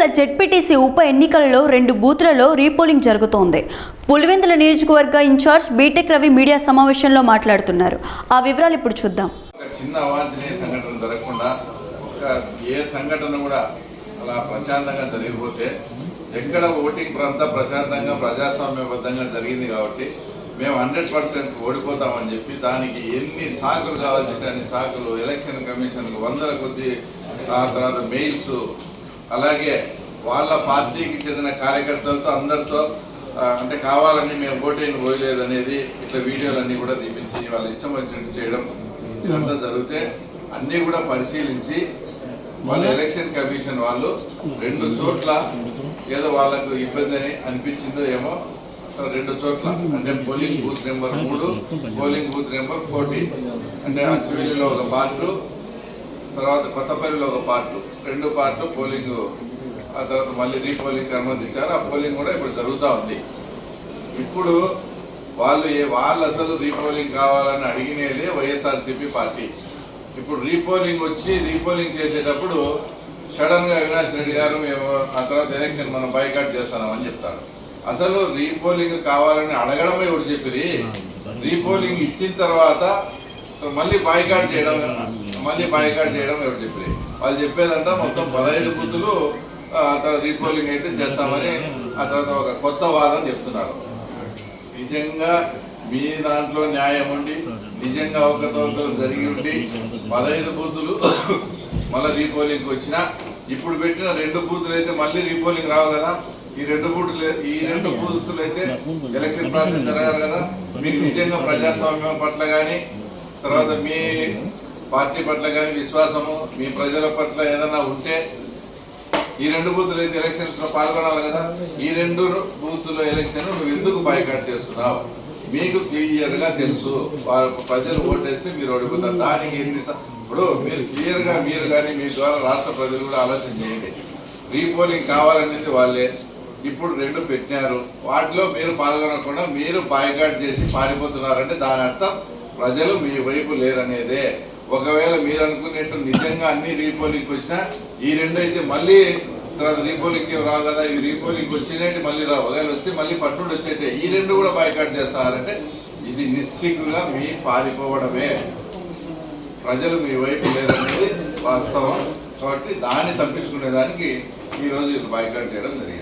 Pulivendula ZPTC ఉప ఎన్నికలలో రెండు బూత్లలో రీపోలింగ్ జరుగుతోంది. పులివెందుల నియోజకవర్గ ఇన్ఛార్జ్ బీటెక్ రవి మీడియా సమావేశంలో మాట్లాడుతున్నారు. ఆ వివరాలు ఇప్పుడు చూద్దాం. చిన్న అవాంఛనీయ సంఘటన జరగకుండా ఒక ఏ సంఘటన కూడా అలా ప్రశాంతంగా జరిగిపోతే ఎక్కడ ఓటింగ్ ప్రాంతం ప్రశాంతంగా ప్రజాస్వామ్యబద్ధంగా జరిగింది కాబట్టి మేము హండ్రెడ్ పర్సెంట్ ఓడిపోతామని చెప్పి దానికి ఎన్ని సాకులు కావాలంటే అన్ని సాకులు ఎలక్షన్ కమిషన్కు వందల కొద్ది ఆ తర్వాత మెయిల్స్ అలాగే వాళ్ళ పార్టీకి చెందిన కార్యకర్తలతో అందరితో అంటే కావాలని మేము ఓటేని పోయలేదు అనేది ఇట్లా వీడియోలన్నీ కూడా తీపించి వాళ్ళ ఇష్టం వచ్చినట్టు చేయడం ఇదంతా జరిగితే అన్నీ కూడా పరిశీలించి వాళ్ళ ఎలక్షన్ కమిషన్ వాళ్ళు రెండు చోట్ల ఏదో వాళ్ళకు ఇబ్బంది అని అనిపించిందో ఏమో రెండు చోట్ల. అంటే పోలింగ్ బూత్ నెంబర్ మూడు పోలింగ్ బూత్ నెంబర్ ఫోర్టీన్. అంటే అచ్చవెల్లిలో ఒక పార్టు తర్వాత కొత్తపల్లిలో ఒక పార్ట్ రెండు పార్ట్లు పోలింగ్ ఆ తర్వాత మళ్ళీ రీపోలింగ్ అనుమతించారు. ఆ పోలింగ్ కూడా ఇప్పుడు జరుగుతూ ఉంది. ఇప్పుడు వాళ్ళు ఏ వాళ్ళు అసలు రీపోలింగ్ కావాలని అడిగినదే వైఎస్ఆర్సీపీ పార్టీ. ఇప్పుడు రీపోలింగ్ వచ్చి రీపోలింగ్ చేసేటప్పుడు సడన్గా అవినాష్ రెడ్డి గారు మేము ఆ తర్వాత ఎలక్షన్ మనం బైకాట్ చేస్తామని చెప్తాడు అసలు రీపోలింగ్ కావాలని అడగడమే ఎవరు చెప్పిరి? రీపోలింగ్ ఇచ్చిన తర్వాత మళ్ళీ బాయ్కాట్ చేయడం మళ్ళీ బాయ్కాట్ చేయడం ఎవరు చెప్పి వాళ్ళు చెప్పేదంతా మొత్తం పదహైదు బుద్ధులు తర్వాత రీపోలింగ్ అయితే చేస్తామని ఆ తర్వాత ఒక కొత్త వాదన చెప్తున్నారు. నిజంగా మీ దాంట్లో న్యాయం ఉండి నిజంగా అవకతవకలు జరిగి ఉండి పదహైదు బూతులు మళ్ళీ రీపోలింగ్ వచ్చిన ఇప్పుడు పెట్టిన రెండు బూతులు అయితే మళ్ళీ రీపోలింగ్ రావు కదా? ఈ రెండు బూతులు ఈ రెండు బూతులు అయితే ఎలక్షన్ ప్రాసెస్ జరగాలి కదా? మీకు నిజంగా ప్రజాస్వామ్యం పట్ల కానీ తర్వాత మీ పార్టీ పట్ల కానీ విశ్వాసము మీ ప్రజల పట్ల ఏదైనా ఉంటే ఈ రెండు బూతులు అయితే ఎలక్షన్స్లో పాల్గొనాలి కదా. ఈ రెండు బూతుల ఎలక్షన్ నువ్వు ఎందుకు బాయ్కాట్ చేస్తున్నావు? మీకు క్లియర్గా తెలుసు. వారు ప్రజలు ఓటేస్తే మీరు అడుగుతారు దానికి ఎన్ని ఇప్పుడు మీరు క్లియర్గా మీరు కానీ మీ ద్వారా రాష్ట్ర ప్రజలు కూడా ఆలోచన చేయండి. రీపోలింగ్ కావాలనేది వాళ్ళే. ఇప్పుడు రెండు పెట్టినారు. వాటిలో మీరు పాల్గొనకుండా మీరు బాయ్కాట్ చేసి పారిపోతున్నారంటే దాని అర్థం ప్రజలు మీ వైపు లేరనేదే. ఒకవేళ మీరు అనుకునేట్టు నిజంగా అన్ని రీపోలింగ్ వచ్చినా ఈ రెండు అయితే మళ్ళీ తర్వాత రీపోలింగ్ రావు కదా. ఇవి రీపోలింగ్ వచ్చినట్టు మళ్ళీ రావు. ఒకవేళ వస్తే మళ్ళీ పట్టుడు వచ్చేటే. ఈ రెండు కూడా బాయ్కాట్ చేస్తారంటే ఇది నిస్సిగ్గుగా మీ పారిపోవడమే. ప్రజలు మీ వైపు లేరనేది వాస్తవం. కాబట్టి దాన్ని తప్పించుకునే దానికి ఈరోజు ఇది బాయ్కాట్ చేయడం జరిగింది.